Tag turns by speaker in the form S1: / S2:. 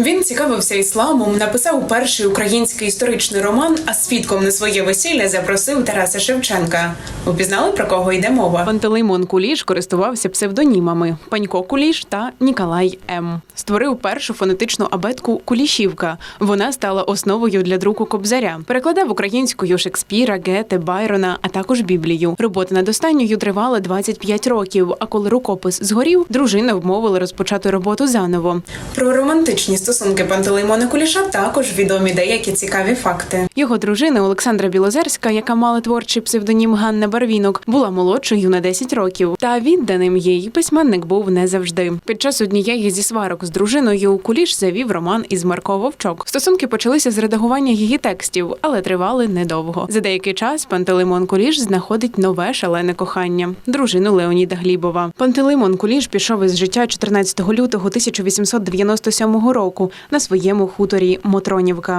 S1: Він цікавився ісламом, написав перший український історичний роман, а свідком на своє весілля запросив Тараса Шевченка. Упізнали про кого йде мова?
S2: Пантелеймон Куліш користувався псевдонімами Панько Куліш та Ніколай М. Створив першу фонетичну абетку Кулішівка. Вона стала основою для друку Кобзаря. Перекладав українською Шекспіра, Гете, Байрона, а також Біблію. Робота над останньою тривала 25 років. А коли рукопис згорів, дружина вмовила розпочати роботу заново.
S1: Про романтичні стосунки Пантелеймона Куліша також відомі деякі цікаві факти.
S2: Його дружина Олександра Білозерська, яка мала творчий псевдонім Ганна Барвінок, була молодшою на 10 років. Та відданим їй письменник був не завжди. Під час однієї зі сварок з дружиною Куліш завів роман із Марко Вовчок. Стосунки почалися з редагування її текстів, але тривали недовго. За деякий час Пантелеймон Куліш знаходить нове шалене кохання дружину Леоніда Глібова. Пантелеймон Куліш пішов із життя 14 лютого 1897 року на своєму хуторі Мотронівка.